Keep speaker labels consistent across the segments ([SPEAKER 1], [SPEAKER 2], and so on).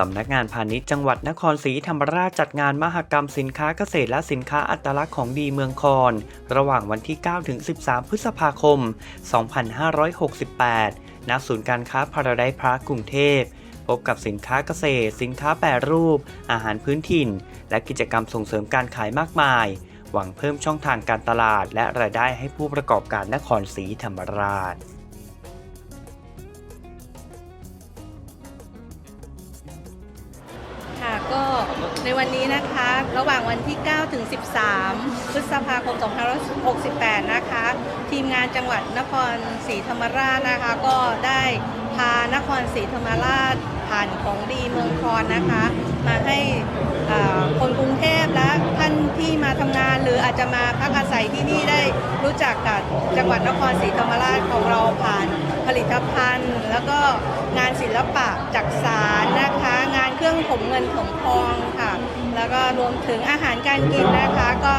[SPEAKER 1] สำนักงานพาณิชย์จังหวัดนครศรีธรรมราชจัดงานมหกรรมสินค้าเกษตรและสินค้าอัตลักษณ์ของดีเมืองคอนระหว่างวันที่9ถึง13 พฤษภาคม 2568 ณ ศูนย์การค้าพาราไดพาร์คกรุงเทพพบกับสินค้าเกษตร สินค้าแปรรูป อาหารพื้นถิ่น และกิจกรรมส่งเสริมการขายมากมาย หวังเพิ่มช่องทางการตลาด และรายได้ให้ผู้ประกอบการนครศรีธรรมราช
[SPEAKER 2] วันนี้นะคะ ระหว่างวันที่ 9 ถึง 13 พฤษภาคม 2568 นะคะ ทีมงานจังหวัดนครศรีธรรมราชนะคะ ก็ได้พานครศรีธรรมราชผ่านของดีเมืองคอนนะคะ มาให้คนกรุงเทพและท่านที่มาทำงาน หรืออาจจะมาพักอาศัยที่นี่ได้รู้จักกับจังหวัดนครศรีธรรมราชของเราผ่านผลิตภัณฑ์ แล้วก็งานศิลปะจักสารนะคะ งานเครื่องถมเงินถมทองค่ะ แล้วก็รวมถึงอาหารการกินนะคะก็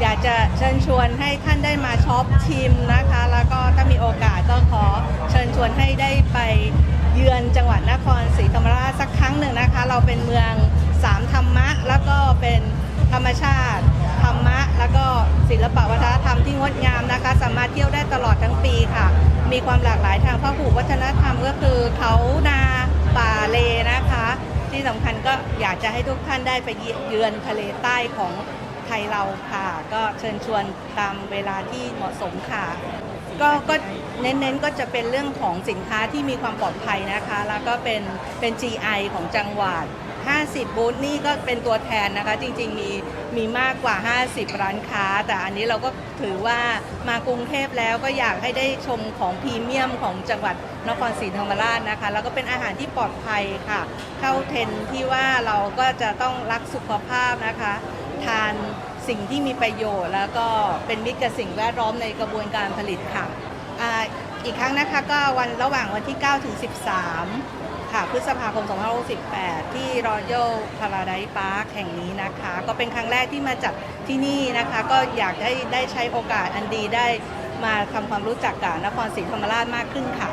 [SPEAKER 2] อยากจะเชิญชวนให้ท่านได้มาช็อปชิมนะคะ แล้วก็ถ้ามีโอกาสก็ขอเชิญชวนให้ได้ไปเยือนจังหวัดนครศรีธรรมราชสักครั้งหนึ่งนะคะ เราเป็นเมืองสามธรรมะ แล้วก็เป็นธรรมชาติธรรมะ แล้วก็ศิลปวัฒนธรรมที่งดงามนะคะ สามารถเที่ยวได้ตลอดทั้งปีค่ะ มีความหลากหลายทางพหุวัฒนธรรมก็คือเขานาป่าเลนะคะ ที่สำคัญก็อยากจะให้ทุกท่านได้ไปเยือนทะเลใต้ของไทยเราค่ะ ก็เชิญชวนตามเวลาที่เหมาะสมค่ะ ก็ก็เน้นๆก็จะเป็นเรื่องของสินค้าที่มีความปลอดภัยนะคะ แล้วก็เป็นเป็น GI ของจังหวัด 50 บูธนี่ก็เป็นตัวแทนนะคะ จริง ๆ มีมีมากกว่า 50 ร้านค้า แต่อันนี้เราก็ถือว่ามากรุงเทพแล้วก็อยากให้ได้ชมของพรีเมียมของจังหวัดนครศรีธรรมราชนะคะ แล้วก็เป็นอาหารที่ปลอดภัยค่ะ เข้าเทนที่ว่าเราก็จะต้องรักสุขภาพนะคะ ทานสิ่งที่มีประโยชน์ แล้วก็เป็นมิตรกับสิ่งแวดล้อมในกระบวนการผลิตค่ะออีกครั้งนะคะก็วันระหว่างวันที่ 9 ถึง 13 ค่ะพฤษภาคม 2568 ที่ Royal Paradise Park แห่งนี้นะคะ ก็เป็นครั้งแรกที่มาจัดที่นี่นะคะ ก็อยากได้ได้ใช้โอกาสอันดีได้มาทำความรู้จักกับนครศรีธรรมราชมากขึ้นค่ะ